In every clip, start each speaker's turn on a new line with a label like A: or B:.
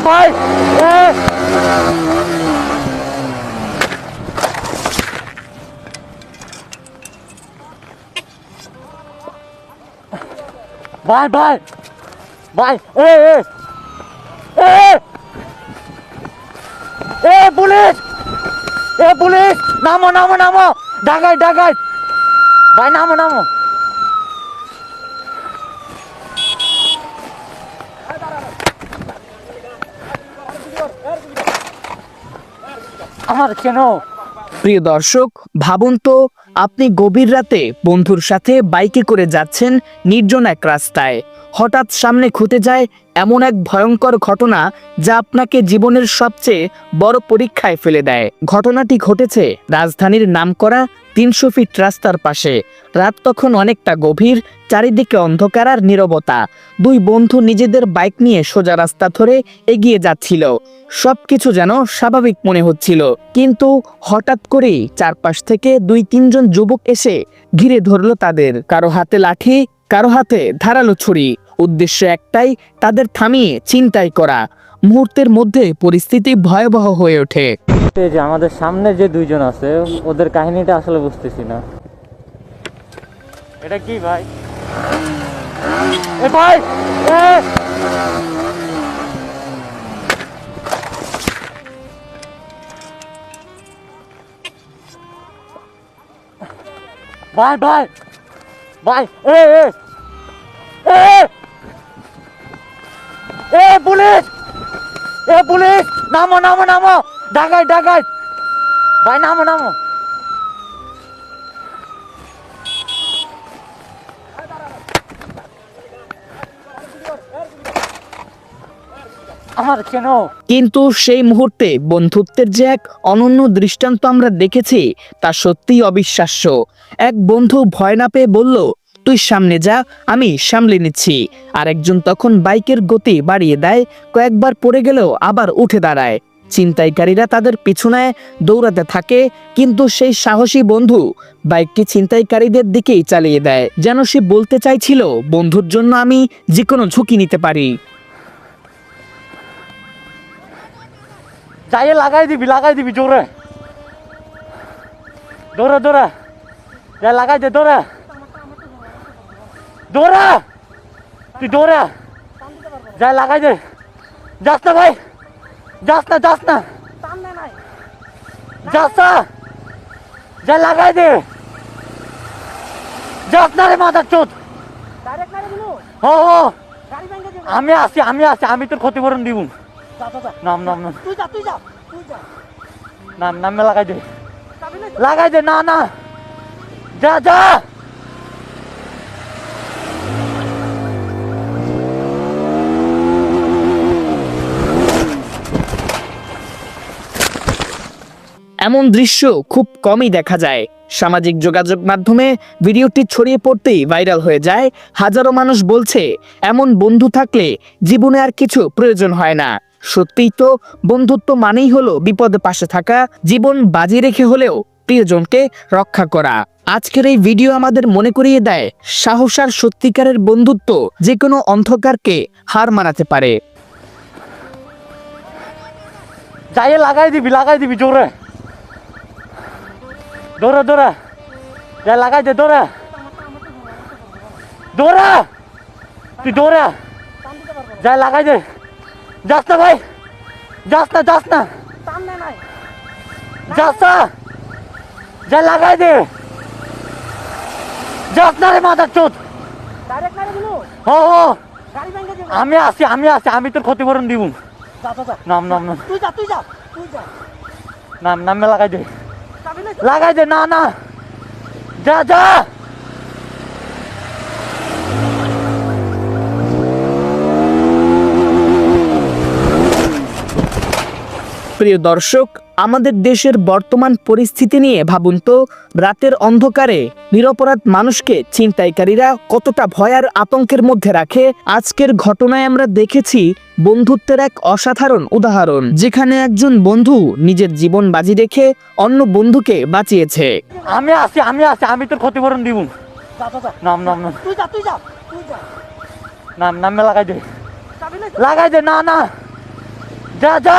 A: ভাই, এ। ভাই ভাই ভাই, এ এ এ। এ পুলিশ এ পুলিশ, নামো নামো নামো। ডাকাই ডাকাই। ভাই, নামো নামো। আমার কেন?
B: প্রিয় দর্শক, ভাবুন তো, আপনি গভীর রাতে বন্ধুর সাথে বাইকে করে যাচ্ছেন নির্জন এক রাস্তায়। হঠাৎ সামনে খুঁতে যায় এমন এক ভয়ঙ্কর ঘটনা যা আপনাকে জীবনের সবচেয়ে বড় পরীক্ষায় ফেলে দেয়। ঘটনাটি ঘটেছে রাজধানীর নামকরা তিনশো ফিট রাস্তার পাশে। রাত তখন অনেকটা গভীর, চারিদিকে অন্ধকার আর নীরবতা। দুই বন্ধু নিজেদের বাইক নিয়ে সোজা রাস্তা ধরে এগিয়ে যাচ্ছিল। সবকিছু যেন স্বাভাবিক মনে হচ্ছিল। কিন্তু হঠাৎ করেই চারপাশ থেকে দুই, তিনজন যুবক এসে ঘিরে ধরলো তাদের। কারও হাতে লাঠি, কারও হাতে ধারালো ছুরি। উদ্দেশ্য একটাই, তাদের থামিয়ে চিন্তাই করা। মুহূর্তের মধ্যে পরিস্থিতি ভয়াবহ হয়ে ওঠে।
A: যে আমাদের সামনে যে দুইজন আছে, ওদের কাহিনীটা আসলে বুঝতেছি না। এটা কি ভাই? এ ভাই! ভাই ভাই! এ! এ! নামো নামো নামো। ডাকাই ডাকাই। ভাই, নামো নামো।
B: কিন্তু সেই মুহূর্তে বন্ধুত্বের যে এক অনন্য দৃষ্টান্ত আমরা দেখেছি, তা সত্যিই অবিশ্বাস্য। এক বন্ধু ভয় না পেয়ে বলল তুই সামনে যা, আমি সামলে নিচ্ছি। আর একজন তখন বাইকের গতি বাড়িয়ে দেয়, কয়েকবার পড়ে গেলেও আবার উঠে দাঁড়ায়। ছিনতাইকারীরা তাদের পিছনে দৌড়াতে থাকে, কিন্তু সেই সাহসী বন্ধু বাইকটি ছিনতাইকারীদের দিকেই চালিয়ে দেয়, যেন সে বলতে চাইছিল, বন্ধুর জন্য আমি যে কোনো ঝুঁকি নিতে পারি।
A: লাগাই দিবি লাগাই দিবি, জোরে। দৌড়া দৌড়া। লাগাই দে, দৌড়া। দৌড়া! তুই দৌড়া! যা লাগাই দে। যাস না ভাই। যাস না যাস না। যাস না। যা লাগাই দে। যাস না রে মাথার চোদ। ও ও আমি আছি আমি আছি। আমি তোর ক্ষতিপূরণ দিব। নাম নাম নাম। নাম নামে লাগাই দে। লাগাই দে না না। যা যা।
B: এমন দৃশ্য খুব কমই দেখা যায়। সামাজিক যোগাযোগ মাধ্যমে ভিডিওটি ছড়িয়ে পড়তেই ভাইরাল হয়ে যায়। হাজারো মানুষ বলছে, এমন বন্ধু থাকলে জীবনে আর কিছু প্রয়োজন হয় না। সত্যিই তো, বন্ধুত্ব মানেই হলো বিপদে পাশে থাকা, জীবন বাজি রেখে হলেও প্রিয়জনকে রক্ষা করা। আজকের এই ভিডিও আমাদের মনে করিয়ে দেয়, সাহস আর সত্যিকারের বন্ধুত্ব যে কোনো অন্ধকারকে হার মানাতে পারে।
A: লাগাই দিবি লাগাই দিবি জোরে। দৌড়া দৌড়া। যা লাগাই দে দৌড়া। দৌড়া। তুই দৌড়া। যা লাগাই দে। যাস না ভাই। যাস না যাস না। যাস না। যা লাগাই দে। যাস না রে মাথার চোদ। ও ও আমি আছি আমি আছি। আমি তোর ক্ষতিপূরণ দিব নাম নাম নাম। নাম নামে লাগাই দে। লাগাই দে না না। যা যা।
B: প্রিয় দর্শক আমাদের দেশের বর্তমান পরিস্থিতি নিয়ে ভাবুন তো রাতের অন্ধকারে নিরপরাধ মানুষকে ছিনতাইকারীরা কতটা ভয় আর আতঙ্কের মধ্যে রাখে আজকের ঘটনায় আমরা দেখেছি বন্ধুত্বের এক অসাধারণ উদাহরণ যেখানে একজন বন্ধু নিজের জীবন বাজি রেখে অন্য বন্ধুকে বাঁচিয়েছে।
A: আমি আছি আমি আছি আমি তোর ক্ষতিপূরণ দিব। নাম নাম নাম। নাম নামে লাগাই দে। লাগাই দে না না। যা যা।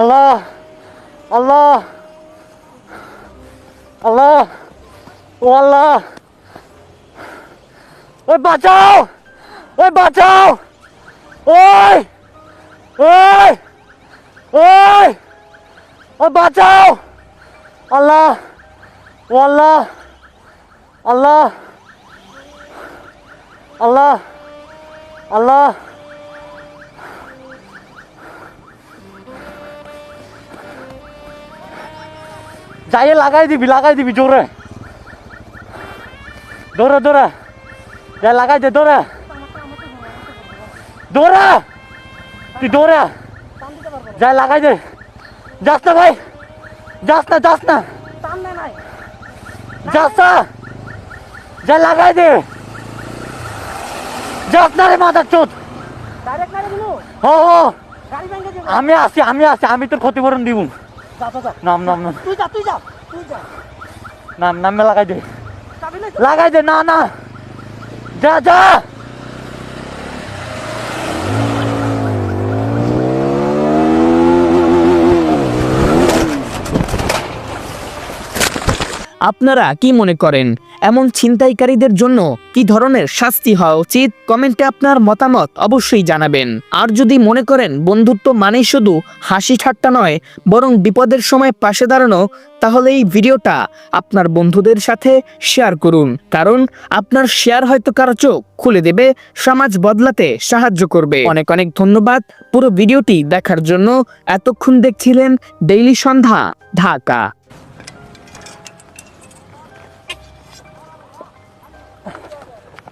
A: আল্লাহ আল্লাহ আল্লাহ, ও আল্লাহ। ওই বাঁচাও ওই বাঁচাও। ওই ওই ওই ওই বাঁচাও। আল্লাহ, ও আল্লাহ আল্লাহ আল্লাহ আল্লাহ। যাইয়ে লাগাই দিবি লাগাই দিবি জোরে। দৌড়া দৌড়া। যাই লাগাই দে দৌড়া। দৌড়া। তুই দৌড়া। যাই লাগাই দে। যাস না ভাই। যাস না যাস না। যাস না। যাই লাগাই দে। যাস না রে মাথার চোদ। হ আমি আছি আমি আছি আমি তোর ক্ষতিপূরণ দিব।
C: যা যা যা
A: নাম নাম নাম।
C: তুই যা তুই যা তুই যা।
A: নাম নামে লাগাই দে। লাগাই দে না না। যা যা।
B: আপনারা কি মনে করেন? এমন ছিনতাইকারীদের জন্য কি ধরনের শাস্তি হওয়া উচিত? কমেন্টে আপনার মতামত অবশ্যই জানাবেন। আর যদি মনে করেন বন্ধুত্ব মানেই শুধু হাসি ঠাট্টা নয়, বরং বিপদের সময় পাশে দাঁড়ানো, তাহলে এই ভিডিওটা আপনার বন্ধুদের সাথে শেয়ার করুন। কারণ আপনার শেয়ার হয়তো কারও চোখ খুলে দেবে, সমাজ বদলাতে সাহায্য করবে। অনেক অনেক ধন্যবাদ পুরো ভিডিওটি দেখার জন্য। এতক্ষণ দেখছিলেন ডেইলি সন্ধ্যা, ঢাকা।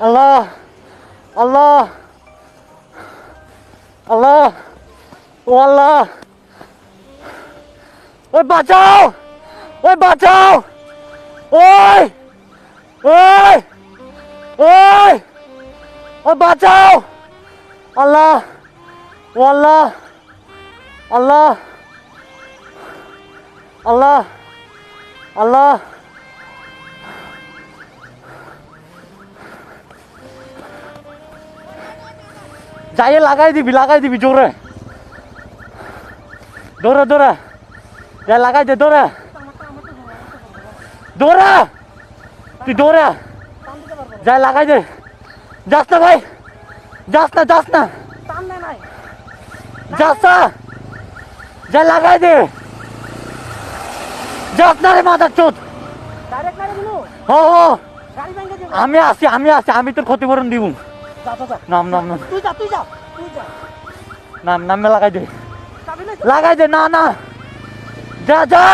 A: আল্লাহ আল্লাহ আল্লাহ, ও আল্লাহ। ওই বাঁচাও ওই বাঁচাও। ওই ওই ওই ওই বাঁচাও। আল্লাহ, ও আল্লাহ আল্লাহ আল্লাহ আল্লাহ। যাইয়ে লাগাই দিবি লাগাই দিবি জোরে। দৌড়া দৌড়া। যাই লাগাই দে দৌড়া। দৌড়া। তুই দৌড়া। যাই লাগাই দে। যাস না ভাই। যাস না যাস না। যাস না। যাই লাগাই দে। যাস না রে মাথার চোদ। আমি আছি আমি আছি আমি তোর ক্ষতিপূরণ দিব। নাম নাম নাম।
C: তুই যা তুই যা। তুই যা
A: নাম নামে লাগাই দে। লাগাই দে না না। যা যা।